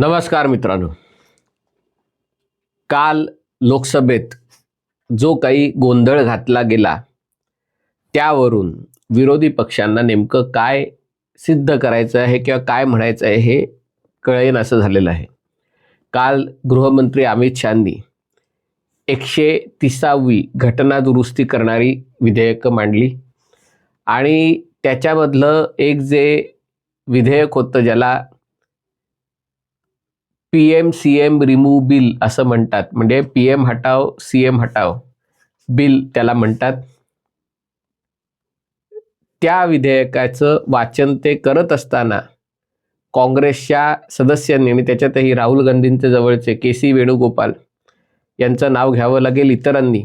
नमस्कार मित्रांनो. काल लोकसभेत जो काही गोंधळ घातला गेला त्यावरून विरोधी पक्षांना नेमकं काय सिद्ध करायचं आहे किंवा काय म्हणायचं आहे हे कळेन असं झालेलं आहे. काल गृहमंत्री अमित शहानी एकशे तिसावी घटना दुरुस्ती करणारी विधेयकं मांडली आणि त्याच्यामधलं एक जे विधेयक होतं ज्याला P M C M remove bill असं म्हणतात. म्हणजे पी एम हटाव सी एम हटाव बिल त्याला म्हणतात. त्या विधेयकाचं वाचन ते करत असताना काँग्रेसच्या सदस्यांनी आणि त्याच्यातही राहुल गांधींचे जवळचे के सी वेणुगोपाल यांचं नाव घ्यावं लागेल इतरांनी.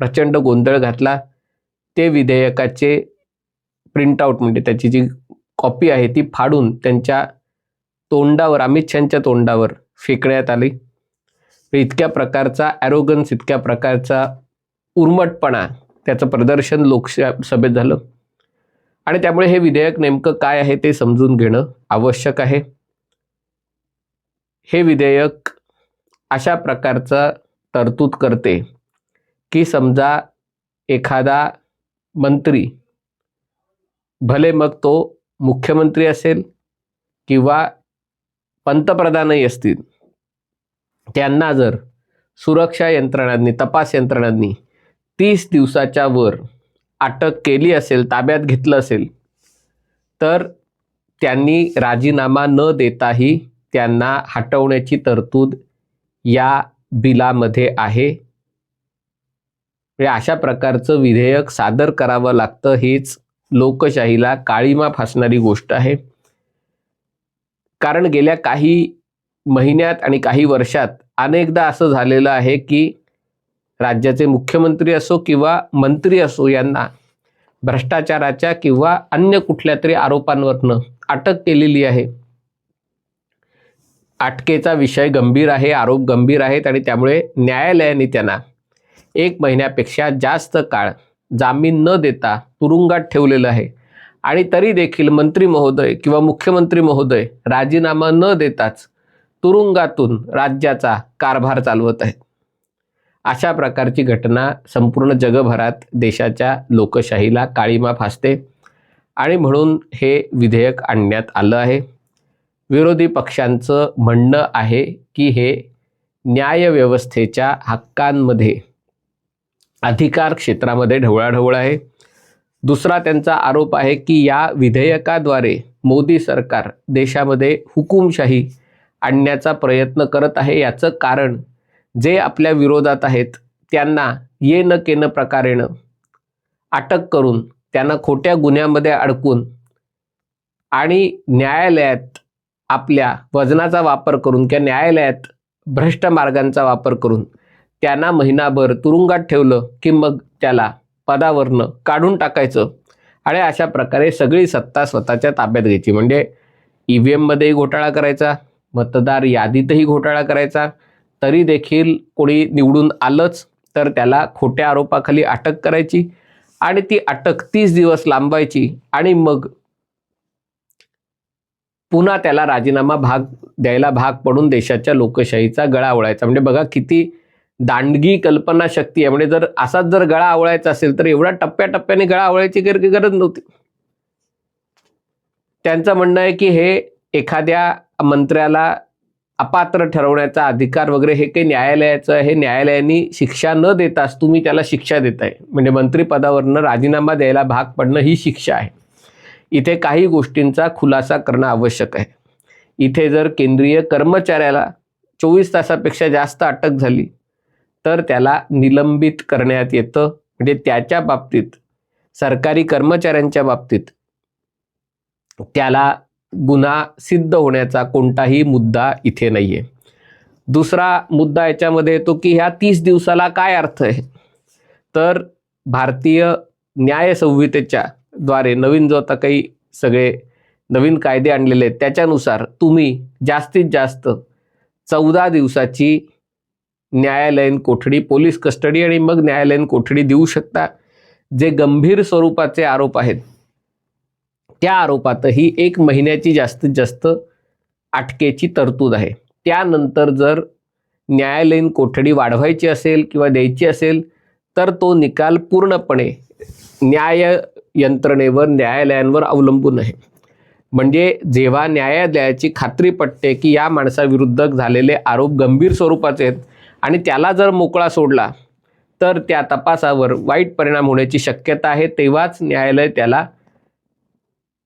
प्रचंड गोंधळ घातला. ते विधेयकाचे प्रिंटआउट म्हणजे त्याची जी कॉपी आहे ती फाडून त्यांच्या तोंडावर अमित शहाच्या तोंडावर फेकण्यात आली. इतक्या प्रकारचा ॲरोगन्स इतक्या प्रकारचा उर्मटपणा त्याचं प्रदर्शन लोकसभेत झालं. आणि त्यामुळे हे विधेयक नेमकं काय आहे ते समजून घेणं आवश्यक आहे. हे विधेयक अशा प्रकारचा तरतूद करते की समजा एखादा मंत्री भले मग तो मुख्यमंत्री असेल किंवा पंतप्रधानही असतील. त्यांना जर सुरक्षा यंत्रणांनी तपास यंत्रणांनी तीस दिवसाच्या वर अटक केली असेल ताब्यात घेतलं असेल तर त्यांनी राजीनामा न देताही त्यांना हटवण्याची तरतूद या बिलामध्ये आहे. म्हणजे अशा प्रकारचं विधेयक सादर करावं लागतं हेच लोकशाहीला काळीमा फासणारी गोष्ट आहे. कारण गेल्या काही महिन्यात आणि काही वर्षात अनेकदा असं झालेलं आहे की राज्याचे मुख्यमंत्री असो किंवा मंत्री असो यांना भ्रष्टाचाराच्या किंवा अन्य कुठल्या तरी आरोपांवरनं अटक केलेली आहे. अटकेचा विषय गंभीर आहे आरोप गंभीर आहेत आणि त्यामुळे न्यायालयाने त्यांना एक महिन्यापेक्षा जास्त काळ जामीन न देता तुरुंगात ठेवलेलं आहे. आणि तरी देखील मंत्री महोदय किंवा मुख्यमंत्री महोदय राजीनामा न देताच तुरुंगातून राज्याचा कारभार चालवत आहेत. अशा प्रकारची घटना संपूर्ण जगभरात देशाच्या लोकशाहीला काळीमा फासते आणि म्हणून हे विधेयक आणण्यात आलं आहे. विरोधी पक्षांचं म्हणणं आहे की हे न्यायव्यवस्थेच्या हक्कांमध्ये अधिकार क्षेत्रामध्ये ढवळाढवळ आहे. दुसरा त्यांचा आरोप आहे की या विधेयकाद्वारे मोदी सरकार देशामध्ये हुकुमशाही आणण्याचा प्रयत्न करत आहे. याचं कारण जे आपल्या विरोधात आहेत त्यांना ये न केनं प्रकारेनं अटक करून त्यांना खोट्या गुन्ह्यामध्ये अडकून आणि न्यायालयात आपल्या वजनाचा वापर करून किंवा न्यायालयात भ्रष्ट मार्गांचा वापर करून त्यांना महिनाभर तुरुंगात ठेवलं की मग त्याला पदावरनं काढून टाकायचं. आणि अशा प्रकारे सगळी सत्ता स्वतःच्या ताब्यात घ्यायची. म्हणजे ई व्ही एममध्येही घोटाळा करायचा मतदार यादीतही घोटाळा करायचा तरी देखील कोणी निवडून आलंच तर त्याला खोट्या आरोपाखाली अटक करायची आणि ती अटक तीस दिवस लांबायची आणि मग पुन्हा त्याला राजीनामा भाग द्यायला भाग पडून देशाच्या लोकशाहीचा गळा ओळायचा म्हणजे बघा किती दांडगी कल्पनाशक्ती आहे. म्हणजे जर असाच जर गळा आवळायचा असेल तर एवढ्या टप्प्याटप्प्याने गळा आवळायची गर- गरज नव्हती. त्यांचं म्हणणं आहे की हे एखाद्या मंत्र्याला अपात्र ठरवण्याचा अधिकार वगैरे हे काही न्यायालयाचं हे न्यायालयाने शिक्षा न देताच तुम्ही त्याला शिक्षा देताय. म्हणजे मंत्रिपदावरनं राजीनामा द्यायला भाग पडणं ही शिक्षा आहे. इथे काही गोष्टींचा खुलासा करणं आवश्यक आहे. इथे जर केंद्रीय कर्मचाऱ्याला चोवीस तासापेक्षा जास्त अटक झाली तर त्याला निलंबित करण्यात येतं. म्हणजे त्याच्या बाबतीत सरकारी कर्मचाऱ्यांच्या बाबतीत त्याला गुन्हा सिद्ध होण्याचा कोणताही मुद्दा इथे नाही आहे दुसरा मुद्दा याच्यामध्ये येतो की ह्या तीस दिवसाला काय अर्थ आहे? तर भारतीय न्याय संहितेच्या द्वारे नवीन जो आता काही सगळे नवीन कायदे आणलेले आहेत त्याच्यानुसार तुम्ही जास्तीत जास्त चौदा दिवसाची न्यायालयीन कोठडी पोलीस कस्टडी आणि मग न्यायालयीन कोठडी देऊ शकता. जे गंभीर स्वरूपाचे आरोप आहेत त्या आरोपातही एक महिन्याची जास्तीत जास्त अटकेची तरतूद आहे. त्यानंतर जर न्यायालयीन कोठडी वाढवायची असेल किंवा द्यायची असेल तर तो निकाल पूर्णपणे न्याय यंत्रणेवर न्यायालयांवर अवलंबून आहे. म्हणजे जेव्हा न्यायालयाची खात्री पटते की या माणसाविरुद्ध झालेले आरोप गंभीर स्वरूपाचे आहेत आणि त्याला जर मोकळा सोडला तर त्या तपासावर वाईट परिणाम होण्याची शक्यता आहे. तेव्हाच न्यायालय त्याला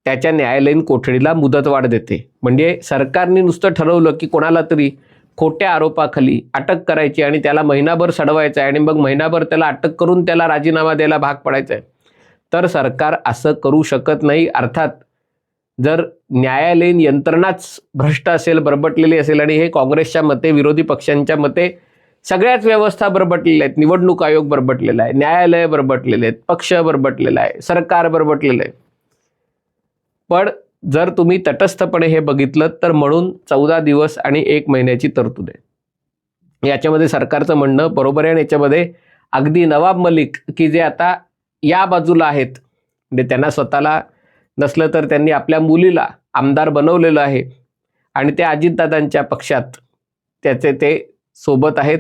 त्याच्या न्यायालयीन कोठडीला मुदतवाढ देते. म्हणजे सरकारने नुसतं ठरवलं की कोणाला तरी खोट्या आरोपाखाली अटक करायची आणि त्याला महिनाभर सडवायचं आहे आणि मग महिनाभर त्याला अटक करून त्याला राजीनामा द्यायला भाग पडायचा आहे. तर सरकार असं करू शकत नाही. अर्थात जर न्यायालयीन यंत्रणाच भ्रष्ट असेल बरबटलेली असेल आणि हे काँग्रेसच्या मते विरोधी पक्षांच्या मते सगळ्याच व्यवस्था बरबटलेल्या आहेत. निवडणूक आयोग बरबटलेला आहे. न्यायालय बरबटलेले आहेत. पक्ष बरबटलेला आहे. सरकार बरबटलेलं आहे. पण जर तुम्ही तटस्थपणे हे बघितलं तर म्हणून चौदा दिवस आणि एक महिन्याची तरतूद आहे. याच्यामध्ये सरकारचं म्हणणं बरोबर आहे आणि याच्यामध्ये अगदी नवाब मलिक की जे आता या बाजूला आहेत. म्हणजे त्यांना स्वतःला नसलं तर त्यांनी आपल्या मुलीला आमदार बनवलेलं आहे. आणि ते अजितदादांच्या पक्षात त्याचे ते सोबत आहेत.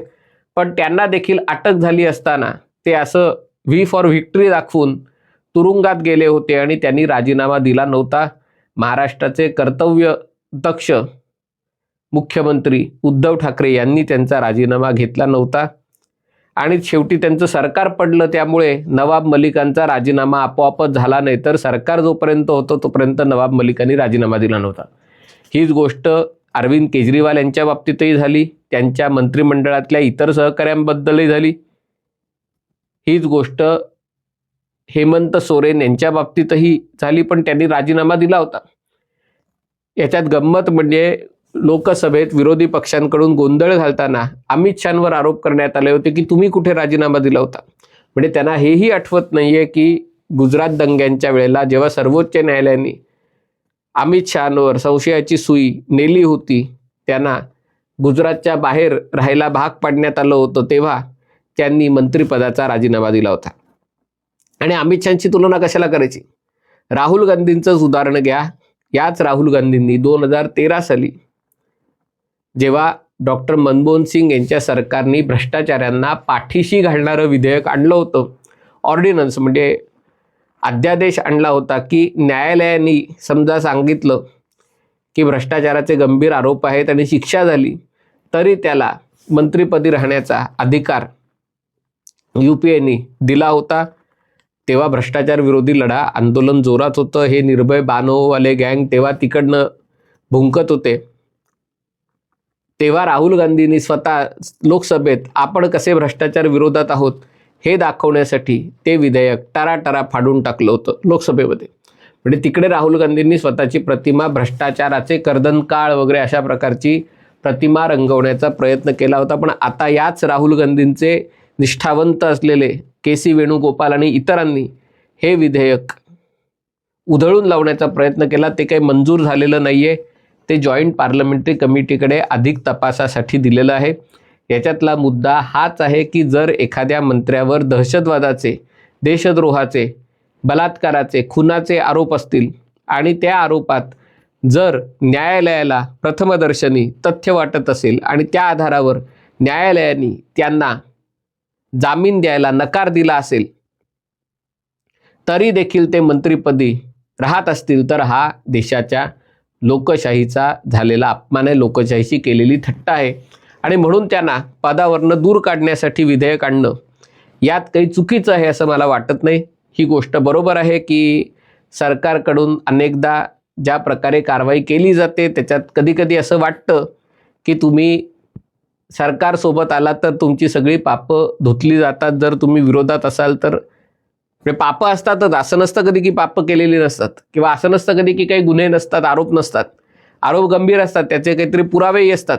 पण त्यांना देखील अटक झाली असताना ते असं व्ही फॉर व्हिक्टरी दाखवून तुरुंगात गेले होते आणि त्यांनी राजीनामा दिला नव्हता. महाराष्ट्राचे कर्तव्य दक्ष मुख्यमंत्री उद्धव ठाकरे यांनी त्यांचा राजीनामा घेतला नव्हता. आणि शेवटी त्यांचं सरकार पडलं त्यामुळे नवाब मलिकांचा राजीनामा आपोआपच झाला नाही. तर सरकार जोपर्यंत होतं तोपर्यंत नवाब मलिकांनी राजीनामा दिला नव्हता. हीच गोष्ट अरविंद केजरीवाल यांच्या बाबतीतही झाली त्यांच्या मंत्रिमंडळातल्या इतर सहकाऱ्यांबद्दलही झाली. हीच गोष्ट हेमंत सोरेन यांच्या बाबतीतही झाली पण त्यांनी राजीनामा दिला होता. याच्यात गंमत म्हणजे लोकसभेत विरोधी पक्षांकडून गोंधळ घालताना अमित शहावर आरोप करण्यात आले होते की तुम्ही कुठे राजीनामा दिला होता. म्हणजे त्यांना हेही आठवत नाहीये की गुजरात दंग्यांच्या वेळेला जेव्हा सर्वोच्च न्यायालयाने अमित शहांवर संशयाची सुई नेली होती. त्यांना गुजरातच्या बाहेर राहायला भाग पाडण्यात आलं होतं तेव्हा त्यांनी मंत्रिपदाचा राजीनामा दिला होता. आणि अमित शहाची तुलना कशाला करायची? राहुल गांधींचंच उदाहरण घ्या. याच राहुल गांधींनी दोन हजार तेरा साली जेव्हा डॉक्टर मनमोहन सिंग यांच्या सरकारने भ्रष्टाचाऱ्यांना पाठीशी घालणारं विधेयक आणलं होतं. ऑर्डिनन्स म्हणजे अध्यादेश आणला होता की न्यायालयाने समजा सांगितलं की भ्रष्टाचाराचे गंभीर आरोप आहेत आणि शिक्षा झाली तरी त्याला मंत्रिपदी राहण्याचा अधिकार यू पी एने दिला होता. तेव्हा भ्रष्टाचार विरोधी लढा आंदोलन जोरात होतं हे निर्भय बानोवाले गँग तेव्हा तिकडनं भुंकत होते. तेव्हा राहुल गांधींनी स्वतः लोकसभेत आपण कसे भ्रष्टाचार विरोधात आहोत? हे दाखवण्यासाठी ते विधेयक टराटरा फाडून टाकलं होतं लोकसभेमध्ये. म्हणजे तिकडे राहुल गांधींनी स्वतःची प्रतिमा भ्रष्टाचाराचे कर्दनकाळ वगैरे अशा प्रकारची प्रतिमा रंगवण्याचा प्रयत्न केला होता. पण आता याच राहुल गांधींचे निष्ठावंत असलेले के सी वेणुगोपाल आणि इतरांनी हे विधेयक उधळून लावण्याचा प्रयत्न केला. ते काही मंजूर झालेलं नाही आहे ते जॉईंट पार्लमेंटरी कमिटीकडे अधिक तपासासाठी दिलेलं आहे. याच्यातला मुद्दा हाच आहे की जर एखाद्या मंत्र्यावर दहशतवादाचे देशद्रोहाचे बलात्काराचे खुनाचे आरोप असतील आणि त्या आरोपात जर न्यायालयाला प्रथमदर्शनी तथ्य वाटत असेल आणि त्या आधारावर न्यायालयाने त्यांना जामीन द्यायला नकार दिला असेल तरी देखील ते मंत्रिपदी राहत असतील तर हा देशाच्या लोकशाहीचा झालेला अपमान आहे. लोकशाहीशी केलेली थट्टा आहे. आणि म्हणून त्यांना पदावरनं दूर काढण्यासाठी विधेयक आणणं यात काही चुकीचं आहे असं मला वाटत नाही. ही गोष्ट बरोबर आहे की सरकारकडून अनेकदा ज्या प्रकारे कारवाई केली जाते त्याच्यात कधीकधी असं वाटतं की तुम्ही सरकारसोबत आलात तर तुमची सगळी पापं धुतली जातात. जर तुम्ही विरोधात असाल तर म्हणजे पापं असतातच. असं नसतं कधी की पापं केलेली नसतात किंवा असं नसतं कधी की काही गुन्हे नसतात आरोप नसतात. आरोप गंभीर असतात त्याचे काहीतरी पुरावेही असतात.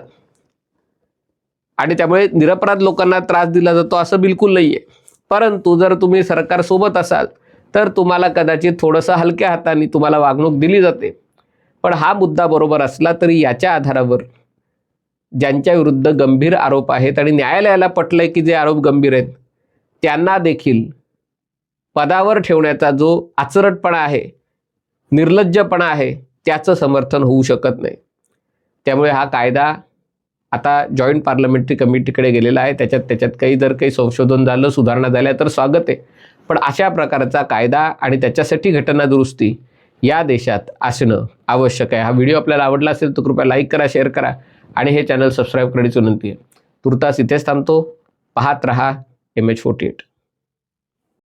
आणि त्यामुळे निरपराध लोकांना त्रास दिला जातो असं बिलकुल नाही आहे परंतु जर तुम्ही सरकारसोबत असाल तर तुम्हाला कदाचित थोडंसं हलक्या हाताने तुम्हाला वागणूक दिली जाते. पण हा मुद्दा बरोबर असला तरी याच्या आधारावर ज्यांच्या विरुद्ध गंभीर आरोप आहेत आणि न्यायालयाला पटलंय की जे आरोप गंभीर आहेत त्यांना देखील पदावर ठेवण्याचा जो आचरटपणा आहे निर्लज्जपणा आहे त्याचं समर्थन होऊ शकत नाही. त्यामुळे हा कायदा आता जॉईंट पार्लमेंटरी कमिटीकडे गेलेला आहे. त्याच्यात त्याच्यात काही जर काही संशोधन झालं सुधारणा झाल्या तर स्वागत आहे. पण अशा प्रकारचा कायदा आणि त्याच्यासाठी घटना दुरुस्ती या देशात असणं आवश्यक आहे. हा व्हिडिओ आपल्याला आवडला असेल तर कृपया लाईक करा शेअर करा आणि हे चॅनल सबस्क्राईब करण्याची विनंती आहे. तुर्तास इथेच थांबतो. पाहत रहा एम एच फोर्टी एट